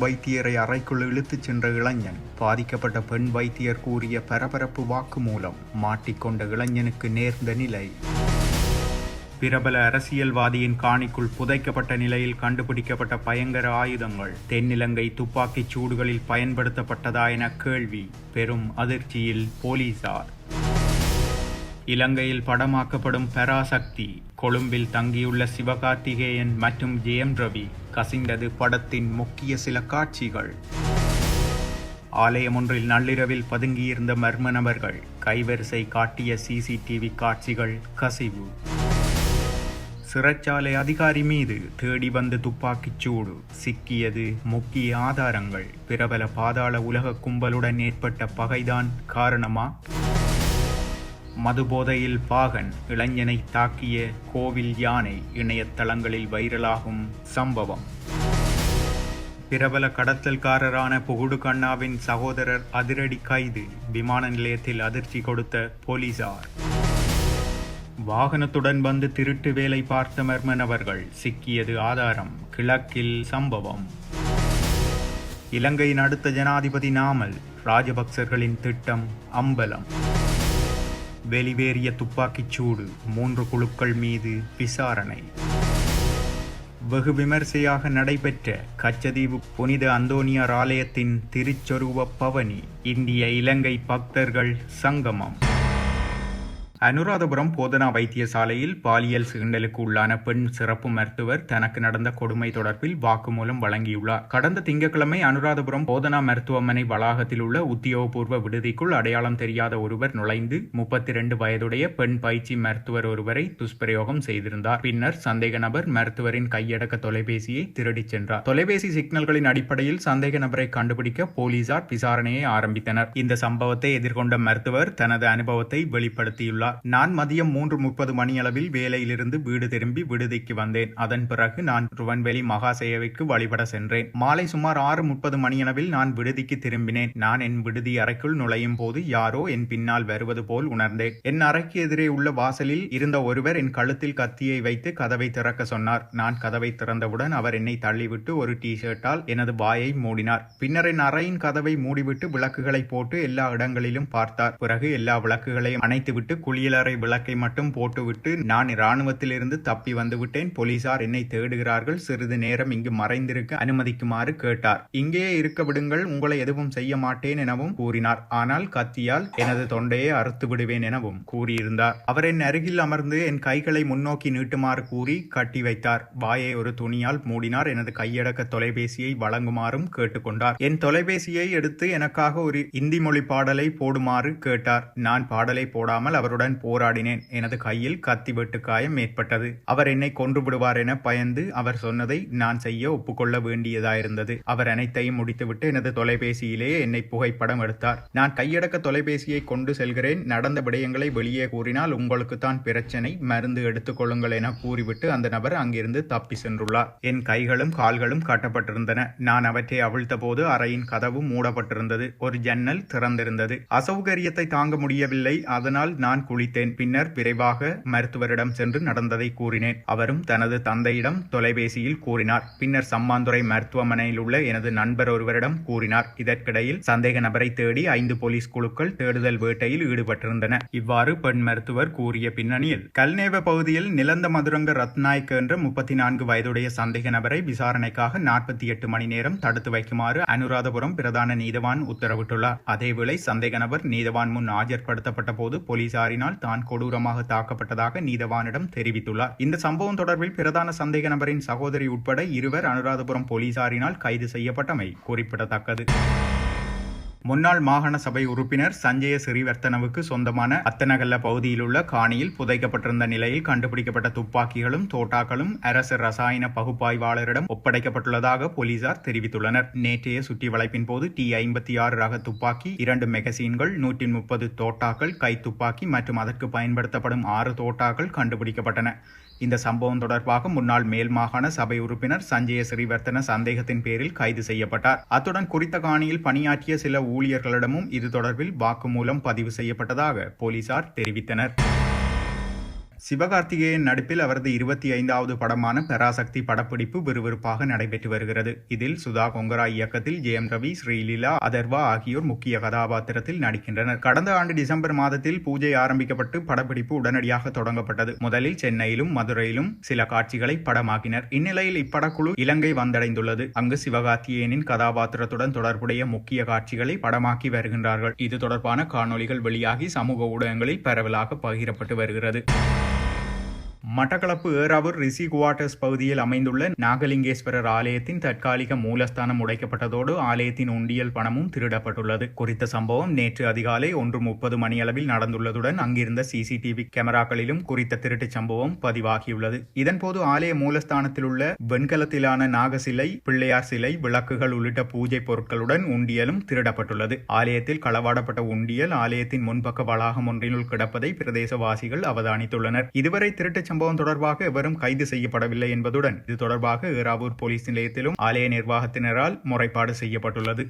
வைத்தியரை அறைக்குள் இழுத்துச் சென்ற இளைஞன் பாதிக்கப்பட்ட பெண் வைத்தியர் கூறிய பரபரப்பு வாக்குமூலம் மாட்டிக்கொண்ட இளைஞனுக்கு நேர்ந்த நிலை. பிரபல அரசியல்வாதியின் காணிக்குள் புதைக்கப்பட்ட நிலையில் கண்டுபிடிக்கப்பட்ட பயங்கர ஆயுதங்கள் தென்னிலங்கை துப்பாக்கிச் சூடுகளில் பயன்படுத்தப்பட்டதா என கேள்வி. பெரும் அதிர்ச்சியில் போலீசார். இலங்கையில் படமாக்கப்படும் பராசக்தி. கொழும்பில் தங்கியுள்ள சிவகார்த்திகேயன் மற்றும் ஜெயம் ரவி கசிந்தது படத்தின் முக்கிய சில காட்சிகள். ஆலயம் ஒன்றில் நள்ளிரவில் பதுங்கியிருந்த மர்ம நபர்கள் கைவரிசை காட்டிய சிசிடிவி காட்சிகள் கசிவு. சிறைச்சாலை அதிகாரி மீது தேடி வந்து துப்பாக்கிச் சூடு. சிக்கியது முக்கிய ஆதாரங்கள். பிரபல பாதாள உலக கும்பலுடன் ஏற்பட்ட பகைதான் காரணமா? மதுபோதையில் பாகன் இளைஞனை தாக்கிய கோவில் யானை இணையதளங்களில் வைரலாகும் சம்பவம். பிரபல கடத்தல்காரரான புகுடு கண்ணாவின் சகோதரர் அதிரடி கைது விமான நிலையத்தில் அதிர்ச்சி கொடுத்த போலீசார். வாகனத்துடன் வந்து திருட்டு வேலை பார்த்த மர்மனவர்கள் சிக்கியது ஆதாரம் கிழக்கில் சம்பவம். இலங்கையின் அடுத்த ஜனாதிபதி நாமல் ராஜபக்சர்களின் திட்டம் அம்பலம். வெளிவேறிய துப்பாக்கிச் சூடு மூன்று குழுக்கள் மீது விசாரணை. வெகு விமர்சையாக நடைபெற்ற கச்சதீவு புனித அந்தோனியார் ஆலயத்தின் திருச்சொருவ பவனி இந்திய இலங்கை பக்தர்கள் சங்கமம். அனுராதபுரம் போதனா வைத்தியசாலையில் பாலியல் சீண்டலுக்கு உள்ளான பெண் சிறப்பு மருத்துவர் தனக்கு நடந்த கொடுமை தொடர்பில் வாக்குமூலம் வழங்கியுள்ளார். கடந்த திங்கட்கிழமை அனுராதபுரம் போதனா மருத்துவமனை வளாகத்தில் உள்ள உத்தியோகபூர்வ விடுதிக்குள் அடையாளம் தெரியாத ஒருவர் நுழைந்து முப்பத்தி இரண்டு வயதுடைய பெண் பயிற்சி மருத்துவர் ஒருவரை துஷ்பிரயோகம் செய்திருந்தார். பின்னர் சந்தேக நபர் மருத்துவரின் கையடக்க தொலைபேசியை திருடிச் சென்றார். தொலைபேசி சிக்னல்களின் அடிப்படையில் சந்தேக நபரை கண்டுபிடிக்க போலீசார் விசாரணையை ஆரம்பித்தனர். இந்த சம்பவத்தை எதிர்கொண்ட மருத்துவர் தனது அனுபவத்தை வெளிப்படுத்தியுள்ளார். நான் மதியம் மூன்று முப்பது மணியளவில் வேலையிலிருந்து வீடு திரும்பி விடுதிக்கு வந்தேன். அதன் பிறகு நான் ருவன்வெளி மகா சேவைக்கு வழிபட சென்றேன். மாலை சுமார் ஆறு முப்பது மணியளவில் நான் விடுதிக்கு திரும்பினேன். நான் என் விடுதி அறைக்குள் நுழையும் போது யாரோ என் பின்னால் வருவது போல் உணர்ந்தேன். என் அறைக்கு எதிரே உள்ள வாசலில் இருந்த ஒருவர் என் கழுத்தில் கத்தியை வைத்து கதவை திறக்க சொன்னார். நான் கதவை திறந்தவுடன் அவர் என்னை தள்ளிவிட்டு ஒரு டி ஷர்ட்டால் எனது வாயை மூடினார். பின்னர் என் அறையின் கதவை மூடிவிட்டு விளக்குகளை போட்டு எல்லா இடங்களிலும் பார்த்தார். பிறகு எல்லா விளக்குகளையும் அணைத்துவிட்டு குழி குளியலறை விளக்கை மட்டும் போட்டுவிட்டு நான் இராணுவத்திலிருந்து தப்பி வந்துவிட்டேன். போலீசார் என்னை தேடுகிறார்கள். சிறிது நேரம் இங்கு மறைந்திருக்க அனுமதிக்குமாறு கேட்டார். இங்கேயே இருக்க விடுங்கள். உங்களை எதுவும் செய்ய மாட்டேன் எனவும் கூறினார். ஆனால் கத்தியால் எனது தொண்டையை அறுத்து விடுவேன் எனவும் கூறியிருந்தார். அவர் என் அருகில் அமர்ந்து என் கைகளை முன்னோக்கி நீட்டுமாறு கூறி கட்டி வைத்தார். வாயை ஒரு துணியால் மூடினார். எனது கையடக்க தொலைபேசியை வழங்குமாறும் கேட்டுக்கொண்டார். என் தொலைபேசியை எடுத்து எனக்காக ஒரு இந்தி மொழி பாடலை போடுமாறு கேட்டார். நான் பாடலை போடாமல் அவருடன் போராடினேன். எனது கையில் கத்தி வெட்டு காயம் ஏற்பட்டது. அவர் என்னை கொன்று விடுவார் என பயந்து அவர் சொன்னதை நான் செய்ய ஒப்புக்கொள்ள வேண்டியதாயிருந்தது. அவர் அனைத்தையும் முடித்துவிட்டு எனது தொலைபேசியிலேயே என்னை புகைப்படம் எடுத்தார். நான் கையடக்க தொலைபேசியை கொண்டு செல்கிறேன். நடந்த விடயங்களை வெளியே கூறினால் உங்களுக்கு தான் பிரச்சனை. மருந்து எடுத்துக் கொள்ளுங்கள் என கூறிவிட்டு அந்த நபர் அங்கிருந்து தப்பி சென்றுள்ளார். என் கைகளும் கால்களும் கட்டப்பட்டிருந்தன. நான் அவற்றை அவிழ்த்த போது அறையின் கதவு மூடப்பட்டிருந்தது. ஒரு ஜன்னல் திறந்திருந்தது. அசௌகரியத்தை தாங்க முடியவில்லை. அதனால் நான் குளித்தேன். பின்னர் விரைவாக மருத்துவரிடம் சென்று நடந்ததை கூறினேன். அவரும் தனது தந்தையிடம் தொலைபேசியில் கூறினார். பின்னர் சம்மாந்துறை மருத்துவமனையில் உள்ள எனது நண்பர் ஒருவரிடம் கூறினார். இதற்கிடையில் சந்தேக நபரை தேடி ஐந்து போலீஸ் குழுக்கள் தேடுதல் வேட்டையில் ஈடுபட்டிருந்தன. இவ்வாறு பெண் மருத்துவர் கூறிய பின்னணியில் கல்நேவ பகுதியில் நிலந்த மதுரங்க ரத்நாயக் என்ற முப்பத்தி நான்கு வயதுடைய சந்தேக நபரை விசாரணைக்காக நாற்பத்தி எட்டு மணி நேரம் தடுத்து வைக்குமாறு அனுராதபுரம் பிரதான நீதவான் உத்தரவிட்டுள்ளார். அதேவேளை சந்தேக நபர் நீதவான் முன் ஆஜர்படுத்தப்பட்ட போது போலீசாரினால் தான் கொடூரமாக தாக்கப்பட்டதாக நீதவானிடம் தெரிவித்துள்ளார். இந்த சம்பவம் தொடர்பில் பிரதான சந்தேக நபரின் சகோதரி உட்பட இருவர் அனுராதபுரம் போலீசாரினால் கைது செய்யப்பட்டமை குறிப்பிடத்தக்கது. முன்னாள் மாகாண சபை உறுப்பினர் சஞ்சய சிறிவர்த்தனவுக்கு சொந்தமான அத்தனகல்ல பகுதியில் உள்ள காணியில் புதைக்கப்பட்டிருந்த நிலையில் கண்டுபிடிக்கப்பட்ட துப்பாக்கிகளும் தோட்டாக்களும் அரசு ரசாயன பகுப்பாய்வாளரிடம் ஒப்படைக்கப்பட்டுள்ளதாக போலீசார் தெரிவித்துள்ளனர். நேற்றைய சுற்றி வளைப்பின் போது டி ஐம்பத்தி ஆறு ரக துப்பாக்கி இரண்டு மெகசீன்கள் நூற்றி முப்பது தோட்டாக்கள் கை துப்பாக்கி மற்றும் அதற்கு பயன்படுத்தப்படும் ஆறு தோட்டாக்கள் கண்டுபிடிக்கப்பட்டன. இந்த சம்பவம் தொடர்பாக முன்னாள் மேல் மாகாண சபை உறுப்பினர் சஞ்சய ஸ்ரீவர்த்தன சந்தேகத்தின் பேரில் கைது செய்யப்பட்டார். அத்துடன் குறித்த காணியில் பணியாற்றிய சில ஊழியர்களிடமும் இது தொடர்பில் வாக்குமூலம் பதிவு செய்யப்பட்டதாக போலீசார் தெரிவித்தனர். சிவகார்த்திகேயன் நடிப்பில் அவரது இருபத்தி ஐந்தாவது படமான பராசக்தி படப்பிடிப்பு விறுவிறுப்பாக நடைபெற்று வருகிறது. இதில் சுதா கொங்கரா இயக்கத்தில் ஜெயம் ரவி ஸ்ரீலீலா அதர்வா ஆகியோர் முக்கிய கதாபாத்திரத்தில் நடிக்கின்றனர். கடந்த ஆண்டு டிசம்பர் மாதத்தில் பூஜை ஆரம்பிக்கப்பட்டு படப்பிடிப்பு உடனடியாக தொடங்கப்பட்டது. முதலில் சென்னையிலும் மதுரையிலும் சில காட்சிகளை படமாக்கினர். இந்நிலையில் இப்படக்குழு இலங்கை வந்தடைந்துள்ளது. அங்கு சிவகார்த்திகேயனின் கதாபாத்திரத்துடன் தொடர்புடைய முக்கிய காட்சிகளை படமாக்கி வருகின்றார்கள். இது தொடர்பான காணொளிகள் வெளியாகி சமூக ஊடகங்களில் பரவலாக பகிரப்பட்டு வருகிறது. மட்டக்களப்பு ஏறாவூர் ரிசி குவார்டர்ஸ் பகுதியில் அமைந்துள்ள நாகலிங்கேஸ்வரர் ஆலயத்தின் தற்காலிக மூலஸ்தானம் உடைக்கப்பட்டதோடு ஆலயத்தின் உண்டியல் பணமும் திருடப்பட்டுள்ளது. குறித்த சம்பவம் நேற்று அதிகாலை ஒன்று முப்பது மணியளவில் நடந்துள்ளதுடன் அங்கிருந்த சிசிடிவி கேமராக்களிலும் குறித்த திருட்டுச் சம்பவம் பதிவாகியுள்ளது. இதன்போது ஆலய மூலஸ்தானத்தில் உள்ள வெண்கலத்திலான நாகசிலை பிள்ளையார் சிலை விளக்குகள் உள்ளிட்ட பூஜை பொருட்களுடன் உண்டியலும் திருடப்பட்டுள்ளது. ஆலயத்தில் களவாடப்பட்ட உண்டியல் ஆலயத்தின் முன்பக்க வளாகம் ஒன்றினுள் கிடப்பதை பிரதேசவாசிகள் அவதானித்துள்ளனர். இதுவரை திருட்டுச் சம்பவம் தொடர்பாக எவரும் கைது செய்யப்படவில்லை என்பதுடன் இது தொடர்பாக ஏறாவூர் போலீஸ் நிலையத்திலும் ஆலய நிர்வாகத்தினரால் முறைப்பாடு செய்யப்பட்டுள்ளது.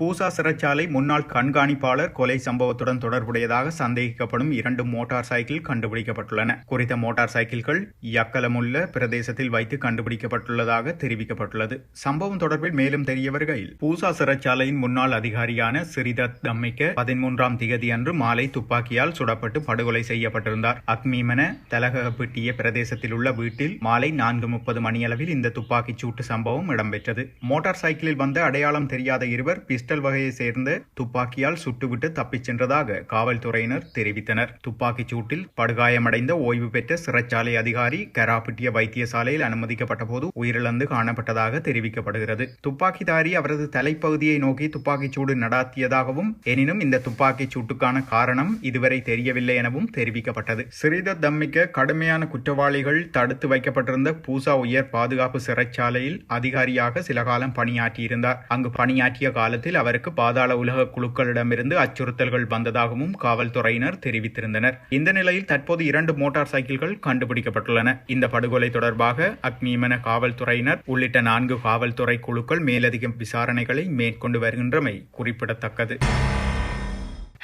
பூசா சிறைச்சாலை முன்னாள் கண்காணிப்பாளர் கொலை சம்பவத்துடன் தொடர்புடையதாக சந்தேகிக்கப்படும் இரண்டு மோட்டார் சைக்கிள் கண்டுபிடிக்கப்பட்டுள்ளன. குறித்த மோட்டார் சைக்கிள்கள் யக்கலமுள்ள பிரதேசத்தில் வைத்து கண்டுபிடிக்கப்பட்டுள்ளதாக தெரிவிக்கப்பட்டுள்ளது. சம்பவம் தொடர்பில் மேலும் தெரிய வருகையில் பூசா சிறைச்சாலையின் முன்னாள் அதிகாரியான சிறிதத் தம்மிக்க பதிமூன்றாம் திகதி அன்று மாலை துப்பாக்கியால் சுடப்பட்டு படுகொலை செய்யப்பட்டிருந்தார். அக்மீமன தலகப்பிட்டிய பிரதேசத்தில் உள்ள வீட்டில் மாலை நான்கு முப்பது மணியளவில் இந்த துப்பாக்கிச் சூட்டு சம்பவம் இடம்பெற்றது. மோட்டார் சைக்கிளில் வந்த அடையாளம் தெரியாத இருவர் பிஸ்டல் வகையை சேர்ந்த துப்பாக்கியால் சுட்டுவிட்டு தப்பிச் சென்றதாக காவல்துறையினர் தெரிவித்தனர். துப்பாக்கிச் சூட்டில் படுகாயமடைந்த ஓய்வு பெற்ற சிறைச்சாலை அதிகாரி கராப்பிட்டிய வைத்தியசாலையில் அனுமதிக்கப்பட்ட போது உயிரிழந்து காணப்பட்டதாக தெரிவிக்கப்படுகிறது. துப்பாக்கிதாரி அவரது தலைப்பகுதியை நோக்கி துப்பாக்கிச் சூடு நடாத்தியதாகவும் எனினும் இந்த துப்பாக்கிச் சூட்டுக்கான காரணம் இதுவரை தெரியவில்லை எனவும் தெரிவிக்கப்பட்டது. சிறித தம்மிக்க கடுமையான குற்றவாளிகள் தடுத்து வைக்கப்பட்டிருந்த பூசா உயர் பாதுகாப்பு சிறைச்சாலையில் அதிகாரியாக சில காலம் பணியாற்றியிருந்தார். அங்கு பணியாற்றிய காலத்தில் அவருக்கு பாதாள உலக குழுக்களிடமிருந்து அச்சுறுத்தல்கள் வந்ததாகவும் காவல்துறையினர் தெரிவித்திருந்தனர். இந்த நிலையில் தற்போது இரண்டு மோட்டார் சைக்கிள்கள் கண்டுபிடிக்கப்பட்டுள்ளன. இந்த படுகொலை தொடர்பாக அக்னிமன காவல்துறையினர் உள்ளிட்ட நான்கு காவல்துறை குழுக்கள் மேலதிக விசாரணைகளை மேற்கொண்டு வருகின்றமை குறிப்பிடத்தக்கது.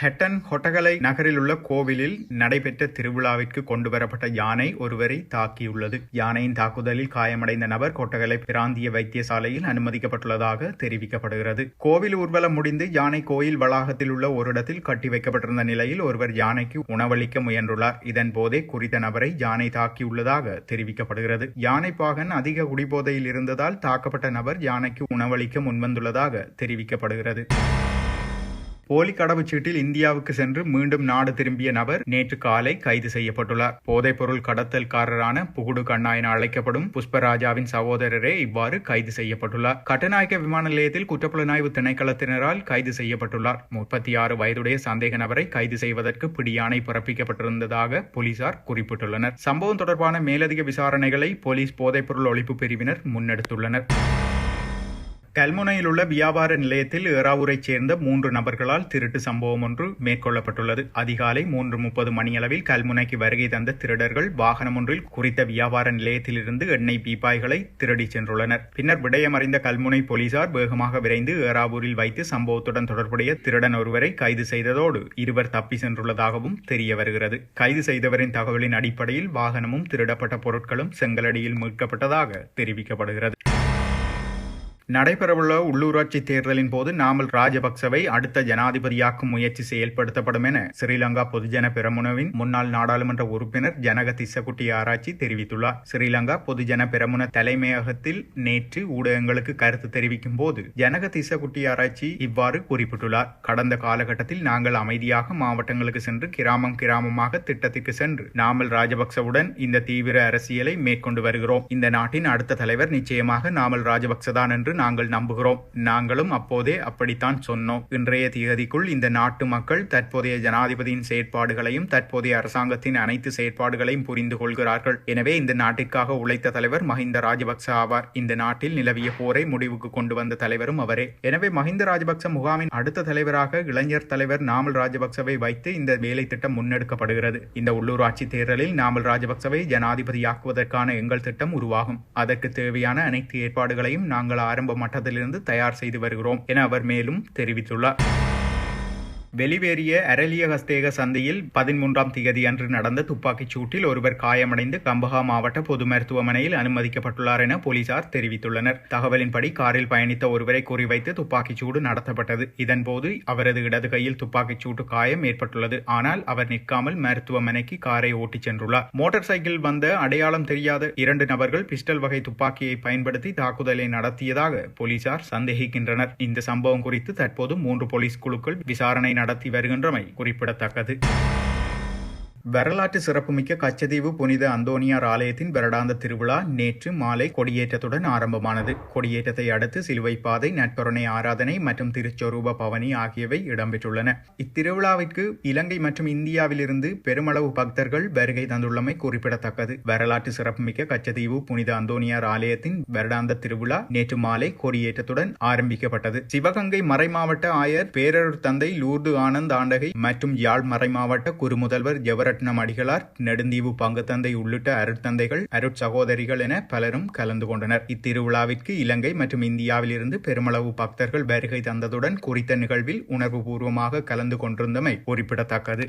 ஹெட்டன் ஹொட்டகலை நகரில் உள்ள கோவிலில் நடைபெற்ற திருவிழாவிற்கு கொண்டு வரப்பட்ட யானை ஒருவரை தாக்கியுள்ளது. யானையின் தாக்குதலில் காயமடைந்த நபர் கொட்டகலை பிராந்திய வைத்தியசாலையில் அனுமதிக்கப்பட்டுள்ளதாக தெரிவிக்கப்படுகிறது. கோவில் ஊர்வலம் முடிந்து யானை கோயில் வளாகத்தில் உள்ள ஒரு இடத்தில் கட்டி வைக்கப்பட்டிருந்த நிலையில் ஒருவர் யானைக்கு உணவளிக்க முயன்றுள்ளார். இதன் போதே குறித்த நபரை யானை தாக்கியுள்ளதாக தெரிவிக்கப்படுகிறது. யானை பாகன் அதிக குடிபோதையில் இருந்ததால் தாக்கப்பட்ட நபர் யானைக்கு உணவளிக்க முன்வந்துள்ளதாக தெரிவிக்கப்படுகிறது. போலி கடவுச்சீட்டில் இந்தியாவுக்கு சென்று மீண்டும் நாடு திரும்பிய நபர் நேற்று காலை கைது செய்யப்பட்டுள்ளார். போதைப்பொருள் கடத்தல்காரரான புகுடு கண்ணா என அழைக்கப்படும் புஷ்பராஜாவின் சகோதரரே இவ்வாறு கைது செய்யப்பட்டுள்ளார். கட்டநாயக்க விமான நிலையத்தில் குற்றப்புலனாய்வு திணைக்களத்தினரால் கைது செய்யப்பட்டுள்ளார். முப்பத்தி ஆறு வயதுடைய சந்தேக நபரை கைது செய்வதற்கு பிடியாணை பிறப்பிக்கப்பட்டிருந்ததாக போலீசார் குறிப்பிட்டுள்ளனர். சம்பவம் தொடர்பான மேலதிக விசாரணைகளை போலீஸ் போதைப்பொருள் ஒழிப்பு பிரிவினர் முன்னெடுத்துள்ளனர். கல்முனையில் உள்ள வியாபார நிலையத்தில் ஏறாவூரைச் சேர்ந்த மூன்று நபர்களால் திருட்டு சம்பவம் ஒன்று மேற்கொள்ளப்பட்டுள்ளது. அதிகாலை மூன்று முப்பது மணியளவில் கல்முனைக்கு வருகை தந்த திருடர்கள் வாகனம் ஒன்றில் குறித்த வியாபார நிலையத்திலிருந்து எண்ணெய் பீப்பாய்களை திருடிச் சென்றுள்ளனர். பின்னர் விடயமறிந்த கல்முனை போலீசார் வேகமாக விரைந்து ஏறாவூரில் வைத்து சம்பவத்துடன் தொடர்புடைய திருடன் ஒருவரை கைது செய்ததோடு இருவர் தப்பி சென்றுள்ளதாகவும் தெரிய வருகிறது. கைது செய்தவரின் தகவலின் அடிப்படையில் வாகனமும் திருடப்பட்ட பொருட்களும் செங்கலடியில் மீட்கப்பட்டதாக தெரிவிக்கப்படுகிறது. நடைபெறவுள்ள உள்ளூராட்சி தேர்தலின் போது நாமல் ராஜபக்சவை அடுத்த ஜனாதிபதியாக்கும் முயற்சி செயல்படுத்தப்படும் என ஸ்ரீலங்கா பொதுஜன பெரமுனவின் முன்னாள் நாடாளுமன்ற உறுப்பினர் ஜனக திசகுட்டி ஆராய்ச்சி தெரிவித்துள்ளார். ஸ்ரீலங்கா பொதுஜன பெரமுன தலைமையகத்தில் நேற்று ஊடகங்களுக்கு கருத்து தெரிவிக்கும் போது ஜனக திசகுட்டி ஆராய்ச்சி இவ்வாறு குறிப்பிட்டுள்ளார். கடந்த காலகட்டத்தில் நாங்கள் அமைதியாக மாவட்டங்களுக்கு சென்று கிராமம் கிராமமாக திட்டத்திற்கு சென்று நாமல் ராஜபக்சவுடன் இந்த தீவிர அரசியலை மேற்கொண்டு வருகிறோம். இந்த நாட்டின் அடுத்த தலைவர் நிச்சயமாக நாமல் ராஜபக்சதான் என்று நாங்கள் நம்புகிறோம். நாங்களும் அப்போதே அப்படித்தான் சொன்னோம். இன்றைய தேதிக்குள் இந்த நாட்டு மக்கள் தற்போதைய ஜனாதிபதியின் செயற்பாடுகளையும் தற்போதைய அரசாங்கத்தின் அனைத்து செயற்பாடுகளையும் புரிந்து கொள்கிறார்கள். எனவே இந்த நாட்டிற்காக உழைத்த தலைவர் மஹிந்த ராஜபக்ச ஆவார். இந்த நாட்டில் நிலவிய போரை முடிவுக்கு கொண்டு வந்த தலைவரும் அவரே. எனவே மஹிந்த ராஜபக்ச முகாமின் அடுத்த தலைவராக இளைஞர் தலைவர் நாமல் ராஜபக்சவை வைத்து இந்த வேலை திட்டம் முன்னெடுக்கப்படுகிறது. இந்த உள்ளூராட்சி தேர்தலில் நாமல் ராஜபக்சவை ஜனாதிபதியாக்குவதற்கான எங்கள் திட்டம் உருவாகும். அதற்கு தேவையான அனைத்து ஏற்பாடுகளையும் நாங்கள் ஆரம்ப மட்டத்திலிருந்து தயார் செய்து வருகிறோம் என அவர் மேலும் தெரிவித்துள்ளார். வெளிவேறிய அரலியகஸ்தேக சந்தையில் பதிமூன்றாம் தேதி அன்று நடந்த துப்பாக்கிச் சூட்டில் ஒருவர் காயமடைந்து கம்பஹா மாவட்ட பொது மருத்துவமனையில் அனுமதிக்கப்பட்டுள்ளார் என போலீசார் தெரிவித்துள்ளனர். தகவலின்படி காரில் பயணித்த ஒருவரை குறிவைத்து துப்பாக்கிச் சூடு நடத்தப்பட்டது. இதன்போது அவரது இடது கையில் துப்பாக்கிச் சூட்டு காயம் ஏற்பட்டுள்ளது. ஆனால் அவர் நிற்காமல் மருத்துவமனைக்கு காரை ஓட்டிச் சென்றுள்ளார். மோட்டார் சைக்கிள் வந்த அடையாளம் தெரியாத இரண்டு நபர்கள் பிஸ்டல் வகை துப்பாக்கியை பயன்படுத்தி தாக்குதலை நடத்தியதாக போலீசார் சந்தேகிக்கின்றனர். இந்த சம்பவம் குறித்து தற்போது மூன்று போலீஸ் குழுக்கள் விசாரணை நடத்தி வருகின்றமை குறிப்பிடத்தக்கது. வரலாற்று சிறப்புமிக்க கச்சதீவு புனித அந்தோனியார் ஆலயத்தின் வருடாந்த திருவிழா நேற்று மாலை கொடியேற்றத்துடன் ஆரம்பமானது. கொடியேற்றத்தை அடுத்து சிலுவை பாதை நட்புரணை ஆராதனை மற்றும் திருச்சொரூப பவனி ஆகியவை இடம்பெற்றுள்ளன. இத்திருவிழாவிற்கு இலங்கை மற்றும் இந்தியாவிலிருந்து பெருமளவு பக்தர்கள் வருகை தந்துள்ளமை குறிப்பிடத்தக்கது. வரலாற்று சிறப்புமிக்க கச்சதீவு புனித அந்தோனியார் ஆலயத்தின் வருடாந்த திருவிழா நேற்று மாலை கொடியேற்றத்துடன் ஆரம்பிக்கப்பட்டது. சிவகங்கை மறைமாவட்ட ஆயர் பேரர் தந்தை லூர்து ஆனந்த் ஆண்டகை மற்றும் யாழ் மறைமாவட்ட குறுமுதல்வர் ரத்னம் அடிகளார் நெடுந்தீவு பங்குத்தந்தை உள்ளிட்ட அருட்தந்தைகள் அருட்சகோதரிகள் என பலரும் கலந்து கொண்டனர். இத்திருவிழாவிற்கு இலங்கை மற்றும் இந்தியாவிலிருந்து பெருமளவு பக்தர்கள் வருகை தந்ததுடன் குறித்த நிகழ்வில் உணர்வுபூர்வமாக கலந்து கொண்டிருந்தமை குறிப்பிடத்தக்கது.